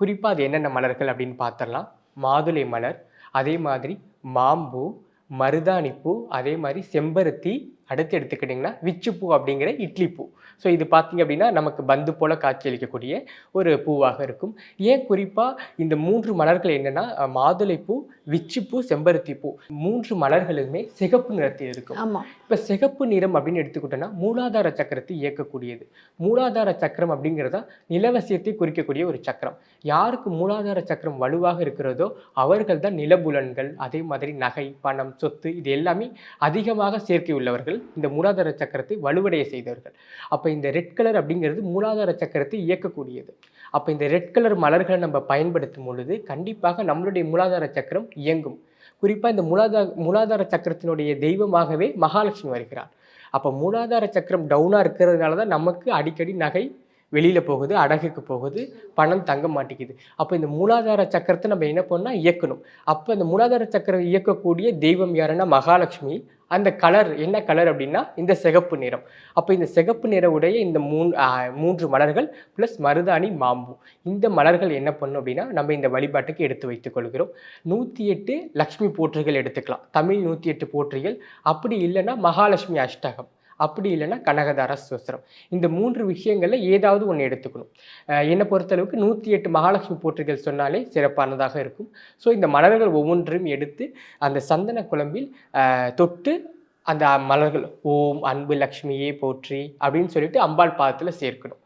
குறிப்பாக அது என்னென்ன மலர்கள் அப்படின்னு பார்த்துடலாம். மாதுளை மலர் அதே மாதிரி மாம்பூ மருதாணிப்பூ அதே மாதிரி செம்பருத்தி அடுத்து எடுத்துக்கிட்டிங்கன்னா விச்சுப்பூ அப்படிங்கிற இட்லி பூ. ஸோ இது பார்த்தீங்க அப்படின்னா நமக்கு பந்து போல காட்சியளிக்கக்கூடிய ஒரு பூவாக இருக்கும். ஏன் குறிப்பாக இந்த மூன்று மலர்கள் என்னென்னா மாதுளைப்பூ விச்சுப்பூ செம்பருத்தி பூ. மூன்று மலர்களுமே சிகப்பு நிறத்தில் இருக்கும். இப்போ சிகப்பு நிறம் அப்படின்னு எடுத்துக்கிட்டோன்னா மூலாதார சக்கரத்தை இயக்கக்கூடியது. மூலாதார சக்கரம் அப்படிங்கிறதா நிலவசியத்தை குறிக்கக்கூடிய ஒரு சக்கரம். யாருக்கு மூலாதார சக்கரம் வலுவாக இருக்கிறதோ அவர்கள் தான் நிலபுலன்கள் அதே மாதிரி நகை பணம் சொத்து இது எல்லாமே அதிகமாக சேர்க்கை உள்ளவர்கள். இந்த மூலாதார சக்கரத்தை வலுவடைய செய்தவர்கள். அப்போ இந்த ரெட் கலர் அப்படிங்கிறது மூலாதார சக்கரத்தை இயக்கக்கூடியது. அப்போ இந்த ரெட் கலர் மலர்களை நம்ம பயன்படுத்தும் பொழுது கண்டிப்பாக நம்மளுடைய மூலாதார சக்கரம் இயங்கும். குறிப்பாக இந்த மூலாதார மூலாதார சக்கரத்தினுடைய தெய்வமாகவே மகாலட்சுமி வருகிறார் அப்போ மூலாதார சக்கரம் டவுனாக இருக்கிறதுனால தான் நமக்கு அடிக்கடி நகை வெளியில் போகுது அடகுக்கு போகுது பணம் தங்க மாட்டேங்குது. அப்போ இந்த மூலாதார சக்கரத்தை நம்ம என்ன பண்ணால் இயக்கணும். அப்போ இந்த மூலாதார சக்கரம் இயக்கக்கூடிய தெய்வம் யாருன்னா மகாலட்சுமி. அந்த கலர் என்ன கலர் அப்படின்னா இந்த சிகப்பு நிறம். அப்போ இந்த சிகப்பு நிற உடைய இந்த மூணு மூன்று மலர்கள் ப்ளஸ் மருதாணி மாம்பூ. இந்த மலர்கள் என்ன பண்ணும் அப்படின்னா நம்ம இந்த வழிபாட்டுக்கு எடுத்து வைத்துக் கொள்கிறோம். நூற்றி எட்டு லக்ஷ்மி போற்றிகள் எடுத்துக்கலாம். தமிழ் நூற்றி எட்டு போற்றிகள். அப்படி இல்லைன்னா மகாலட்சுமி அஷ்டகம். அப்படி இல்லைன்னா கனகதார ஸ்தோத்திரம் இந்த மூன்று விஷயங்களில் ஏதாவது ஒன்று எடுத்துக்கணும். என்னை பொறுத்தளவுக்கு நூற்றி எட்டு மகாலட்சுமி போற்றிகள் சொன்னாலே சிறப்பானதாக இருக்கும். ஸோ இந்த மலர்கள் ஒவ்வொன்றையும் எடுத்து அந்த சந்தன குழம்பில் தொட்டு அந்த மலர்கள் ஓம் அன்பு லக்ஷ்மியே போற்றி அப்படின்னு சொல்லிட்டு அம்பாள் பாதத்தில் சேர்க்கணும்.